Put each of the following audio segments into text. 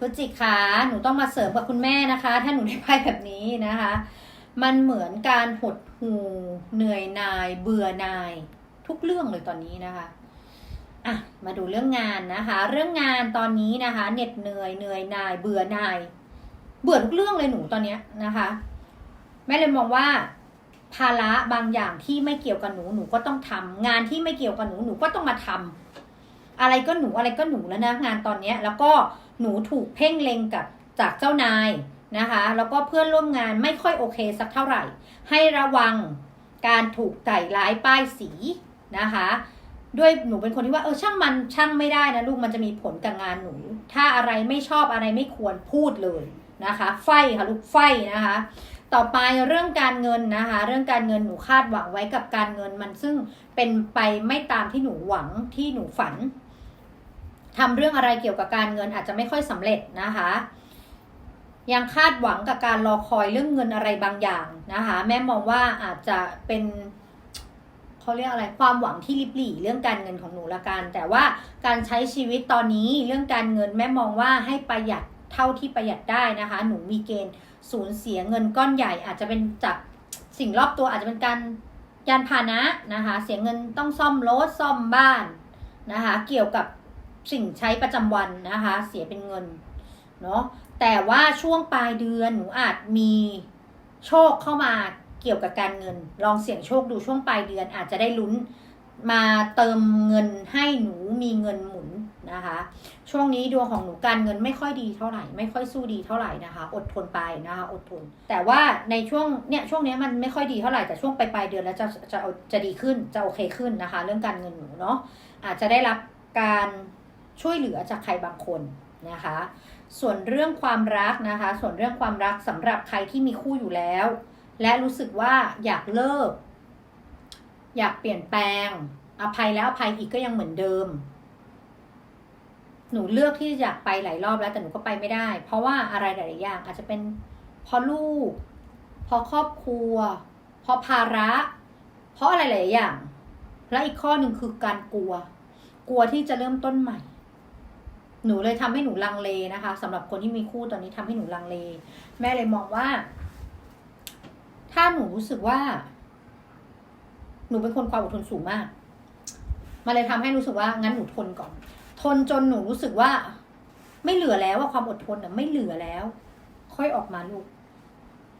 พฤศจิกขาหนูต้องมาเสริมกับคุณแม่นะคะ ถ้าหนูได้ไพ่แบบนี้นะคะ มันเหมือนการหดหูเหนื่อยนาย เบื่อนาย ทุกเรื่องเลยตอนนี้นะคะอะมาดูเรื่องงานนะคะ เรื่องงานตอนนี้นะคะเหน็ดเหนื่อยเหนื่อยนาย เบื่อนาย เบื่อทุกเรื่องเลยหนูตอนเนี้ยนะคะแม่เลยมองว่าภาระบางอย่างที่ไม่เกี่ยวกับหนูหนูก็ต้องทำงานที่ไม่เกี่ยวกับหนูหนูก็ต้องมาทำ อะไรก็หนูอะไรก็หนูแล้วนะงานตอนเนี้ยแล้วก็หนูถูกเพ่งเล็งกับจากเจ้านายนะคะแล้วก็เพื่อนร่วมงานไม่ค่อยโอเคสักเท่าไหร่ ให้ระวังการถูกไก่ร้ายป้ายสีนะคะด้วยหนูเป็นคนที่ว่าเออช่างมันช่างไม่ได้นะลูกมันจะมีผลกับงานหนู ถ้าอะไรไม่ชอบอะไรไม่ควรพูดเลยนะคะ ไฟค่ะลูกไฟนะคะ ต่อไปเรื่องการเงินนะคะ เรื่องการเงินหนูคาดหวังไว้กับการเงินมันซึ่งเป็นไปไม่ตามที่หนูหวังที่หนูฝัน ทำเรื่องอะไรเกี่ยวกับการเงินอาจจะไม่ค่อยสำเร็จนะคะ ยังคาดหวังกับการรอคอยเรื่องเงินอะไรบางอย่างนะคะ แม่มองว่าอาจจะเป็นเขาเรียกอะไรความหวังที่ลิบหลี่เรื่องการเงินของหนูละกัน แต่ว่าการใช้ชีวิตตอนนี้เรื่องการเงินแม่มองว่าให้ประหยัดเท่าที่ประหยัดได้นะคะ หนูมีเกณฑ์สูญเสียเงินก้อนใหญ่ อาจจะเป็นจากสิ่งรอบตัวอาจจะเป็นการยานพาหนะนะคะ เสียเงินต้องซ่อมรถซ่อมบ้านนะคะ เกี่ยวกับ สิ่งใช้ประจำวันนะคะ เสียเป็นเงินเนาะแต่ว่าช่วงปลายเดือนหนูอาจมีโชคเข้ามาเกี่ยวกับการเงิน ลองเสี่ยงโชคดูช่วงปลายเดือนอาจจะได้ลุ้นมาเติมเงินให้หนูมีเงินหมุนนะคะ ช่วงนี้ดวงของหนูการเงินไม่ค่อยดีเท่าไหร่ ไม่ค่อยสู้ดีเท่าไหร่นะคะ อดทนไปนะคะอดทน แต่ว่าในช่วงเนี่ยช่วงนี้มันไม่ค่อยดีเท่าไหร่แต่ช่วงปลายปลายเดือนแล้วจะจะจะดีขึ้นจะโอเคขึ้นนะคะ เรื่องการเงินหนูเนาะอาจจะได้รับการ ช่วยเหลือจากใครบางคนนะคะ ส่วนเรื่องความรักนะคะ ส่วนเรื่องความรักสำหรับใครที่มีคู่อยู่แล้ว และรู้สึกว่าอยากเลิก อยากเปลี่ยนแปลง อภัยแล้วอภัยอีกก็ยังเหมือนเดิม หนูเลือกที่จะอยากไปหลายรอบแล้วแต่หนูก็ไปไม่ได้ เพราะว่าอะไรหลายๆอย่างอาจจะเป็นเพราะลูก เพราะครอบครัว เพราะภาระ เพราะอะไรหลายอย่าง และอีกข้อหนึ่งคือการกลัว กลัวที่จะเริ่มต้นใหม่ หนูเลยทำให้หนูลังเลนะคะสำหรับคนที่มีคู่ตอนนี้ทำให้หนูลังเล แม่เลยมองว่า ถ้าหนูรู้สึกว่า หนูเป็นคนความอดทนสูงมากมันเลยทำให้รู้สึกว่างั้นหนูทนก่อน ทนจนหนูรู้สึกว่า ไม่เหลือแล้วว่าความอดทนอะไม่เหลือแล้ว ค่อยออกมาลูก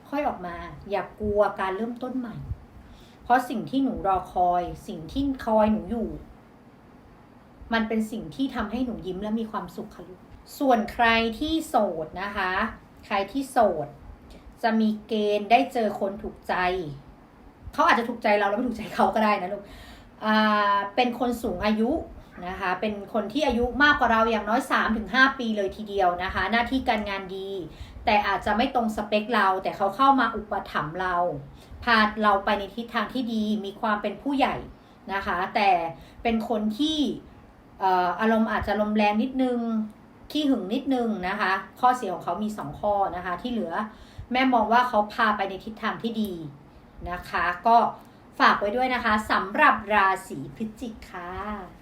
ค่อยออกมา อย่ากกลัวการเริ่มต้นใหม่ เพราะสิ่งที่หนูรอคอย สิ่งที่คอยหนูอยู่ มันเป็นสิ่งที่ทำให้หนูยิ้มและมีความสุขค่ะลูกส่วนใครที่โสดนะคะ ใครที่โสด จะมีเกณฑ์ได้เจอคนถูกใจ เขาอาจจะถูกใจเราแล้วไม่ถูกใจเขาก็ได้นะลูกเป็นคนสูงอายุนะคะ เป็นคนที่อายุมากกว่าเราอย่างน้อย 3-5 ปีเลยทีเดียวนะคะ หน้าที่การงานดี แต่อาจจะไม่ตรงสเปคเรา แต่เขาเข้ามาอุปถัมภ์เรา พาเราไปในทิศทางที่ดี มีความเป็นผู้ใหญ่นะคะ แต่เป็นคนที่ อารมณ์อาจจะลมแรงนิดนึงขี้หึงนิดนึงนะคะ ข้อเสียของเขามี 2 ข้อนะคะ ที่เหลือแม่มองว่าเขาพาไปในทิศทางที่ดีนะคะ ก็ฝากไว้ด้วยนะคะสำหรับราศีพฤศจิกค่ะ